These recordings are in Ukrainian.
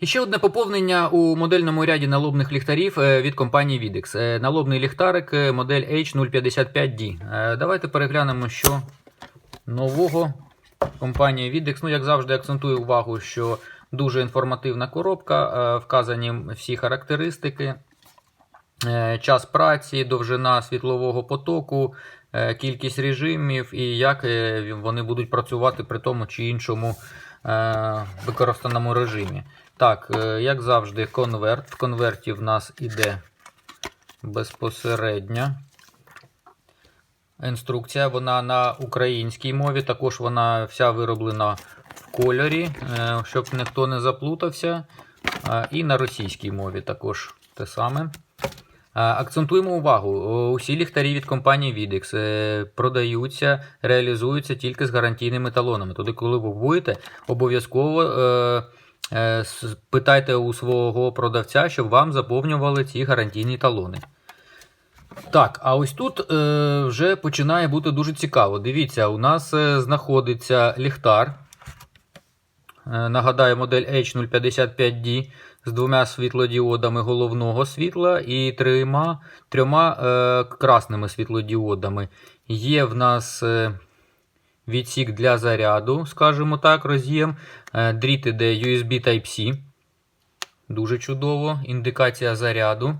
І ще одне поповнення у модельному ряді налобних ліхтарів е, від компанії Videx. Е, Налобний ліхтарик е, модель H055D. Е, Давайте переглянемо, що нового компанія Videx. Ну, як завжди, акцентую увагу, що дуже інформативна коробка, вказані всі характеристики. Час праці, довжина світлового потоку, кількість режимів і як вони будуть працювати при тому чи іншому використаному режимі. Так, е, як завжди, конверт. В конверті в нас іде безпосередньо інструкція. Вона на українській мові. Також вона вся вироблена в кольорі, е, щоб ніхто не заплутався. І на російській мові також те саме. Акцентуємо увагу, усі ліхтарі від компанії Videx е, продаються, реалізуються тільки з гарантійними талонами. Туди, коли ви будете, обов'язково питайте у свого продавця, щоб вам заповнювали ці гарантійні талони. Так, а ось тут е, вже починає бути дуже цікаво. Дивіться, у нас е, знаходиться ліхтар. Е, Нагадаю, модель H055D з двома світлодіодами головного світла і трьома, трьома е, красними світлодіодами. Є в нас е, відсік для заряду, скажімо так, роз'єм. Е, дріт іде USB Type-C. Дуже чудово. Індикація заряду.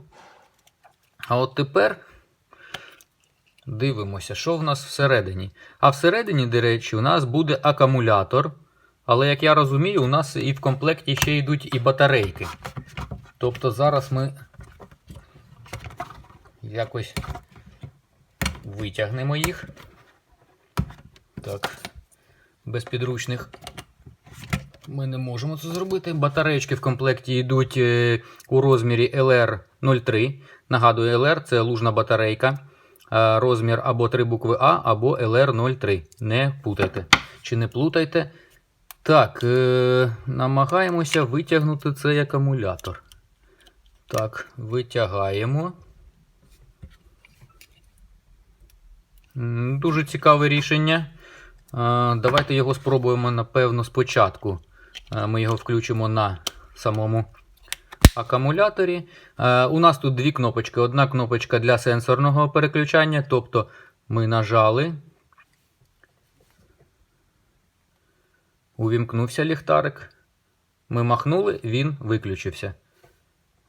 А от тепер дивимося, що в нас всередині. А всередині, до речі, у нас буде акумулятор. Але, як я розумію, у нас і в комплекті ще йдуть і батарейки. Тобто зараз ми якось витягнемо їх. Так, без підручних ми не можемо це зробити. Батареечки в комплекті йдуть е, у розмірі LR03. Нагадую, LR це лужна батарейка. Е, Розмір або 3 букви А, або LR03. Не путайте. Чи не плутайте. Так, е, намагаємося витягнути цей акумулятор. Так, витягаємо. Дуже цікаве рішення. Давайте його спробуємо, напевно, спочатку. Ми його включимо на самому акумуляторі. У нас тут дві кнопочки. Одна кнопочка для сенсорного переключання, тобто ми нажали. Увімкнувся ліхтарик. Ми махнули, він виключився.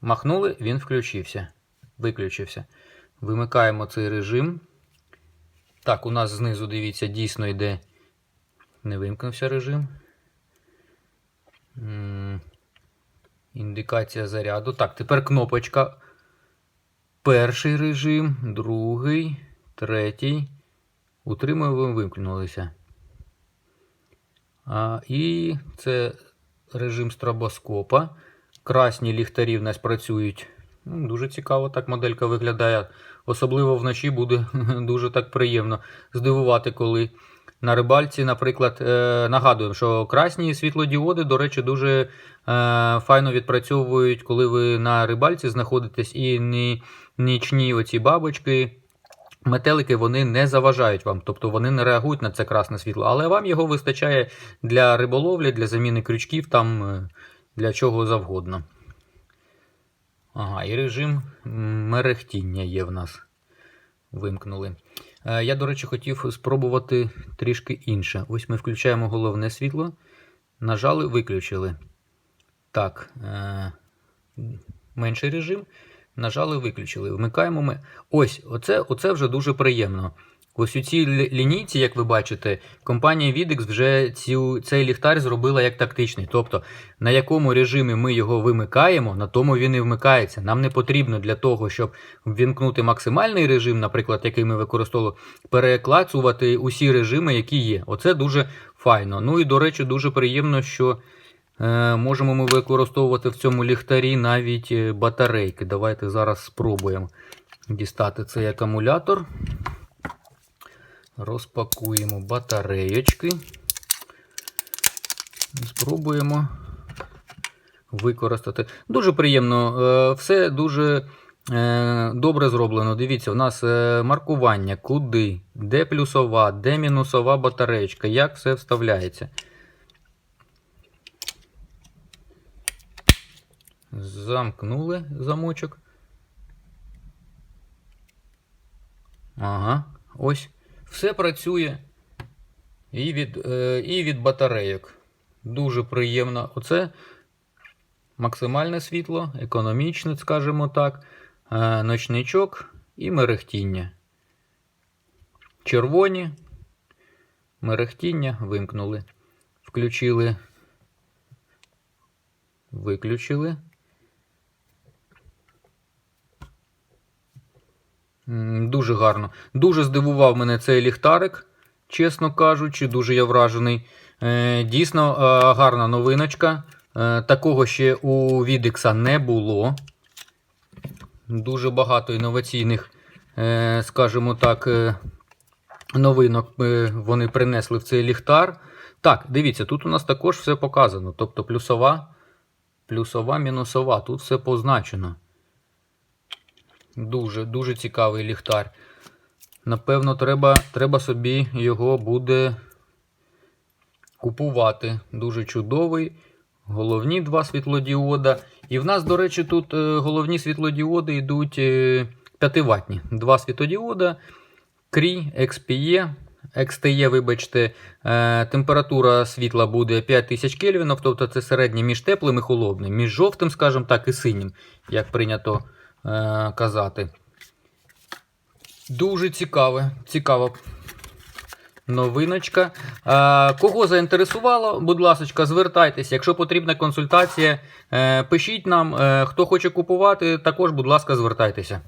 Махнули, він включився. Виключився. Вимикаємо цей режим. Так, у нас знизу, дивіться, дійсно йде. Не вимкнувся режим. Індикація заряду. Так, тепер кнопочка. Перший режим, другий, третій. Утримуємо, вимкнулися. А, і це режим стробоскопа. Красні ліхтарі в нас працюють. Ну, Дуже цікаво так моделька виглядає. Особливо вночі буде дуже так приємно здивувати, коли на рибальці, наприклад, е, нагадуємо, що красні світлодіоди, до речі, дуже е, файно відпрацьовують, коли ви на рибальці знаходитесь і ні, нічні оці бабочки. Метелики вони не заважають вам, тобто вони не реагують на це красне світло, але вам його вистачає для риболовлі, для заміни крючків, там е, для чого завгодно. Ага, і режим мерехтіння є в нас. Вимкнули. Е, Я, до речі, хотів спробувати трішки інше. Ось ми включаємо головне світло, нажали, виключили. Так, е, менший режим. Нажали, виключили. Вмикаємо ми. Ось, оце, оце вже дуже приємно. Ось у цій лінійці, як ви бачите, компанія Videx вже цю, цей ліхтар зробила як тактичний. Тобто, на якому режимі ми його вимикаємо, на тому він і вмикається. Нам не потрібно для того, щоб ввімкнути максимальний режим, наприклад, який ми використовували, переклацувати усі режими, які є. Оце дуже файно. Ну і, до речі, дуже приємно, що Е, Можемо ми використовувати в цьому ліхтарі навіть е, батарейки. Давайте зараз спробуємо дістати цей акумулятор. Розпакуємо батареєчки. Спробуємо використати. Дуже приємно, е, все дуже е, добре зроблено. Дивіться, у нас е, маркування, куди, де плюсова, де мінусова батареєчка, як все вставляється. Замкнули замочок. Ага, ось. Все працює. І від, е, і від батарейок. Дуже приємно. Оце максимальне світло, економічне, скажімо так, е, ночничок і мерехтіння. Червоні. Мерехтіння вимкнули. Включили. Виключили. Дуже гарно. Дуже здивував мене цей ліхтарик, чесно кажучи, дуже я вражений. Е, Дійсно е, гарна новиночка. Е, Такого ще у Відекса не було. Дуже багато інноваційних, скажімо так, новинок вони принесли в цей ліхтар. Так, дивіться, тут у нас також все показано. Тобто плюсова, плюсова, мінусова. Тут все позначено. Дуже, дуже цікавий ліхтар. Напевно, треба, треба собі його буде купувати. Дуже чудовий. Головні два світлодіода. І в нас, до речі, тут е, головні світлодіоди йдуть е, 5 ватні. Два світлодіода. Крі, XPE. XTE, вибачте, е, температура світла буде 5000 кельвінів, тобто це середнє між теплим і холодним, між жовтим, скажімо так, і синім, як прийнято е, казати. Дуже цікаве, цікава новиночка. Е, кого заінтересувало, будь ласка, звертайтеся. Якщо потрібна консультація, е, пишіть нам. Е, хто хоче купувати, також, будь ласка, звертайтеся.